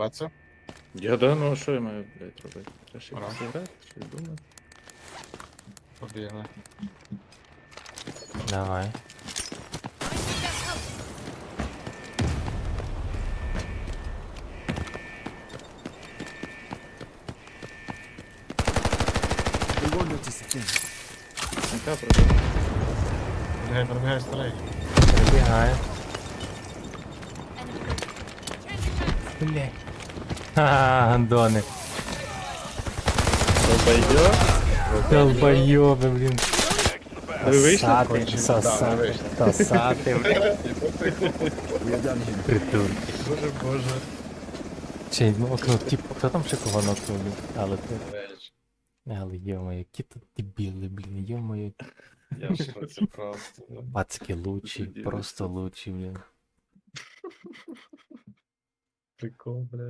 Даваться? Я да, ну а що я маю, блядь, робити? Треба ще Пора. якось зіграти, щось думати. Побігли. Давай. They won't notice a thing. Сміка пробив. Пробігай, пробігай, старий. Прибігає. Бля. Ха, гандони. Долбайдьо. Долбойоби, блін. Ви вийшли? Сосати, Кончені. Да, ми сосати, вийшли. сосати, блін. We are done here. Придурки. Боже, боже. Чи ну окно, тип, хто там ще кого нокнув, блін? Але ти. Але йо-моє, які тут дебіли, блін, йо-моє. Я в шоці просто. Пацки лучі, Дебіли, просто лучі, блін. Прикол, бля.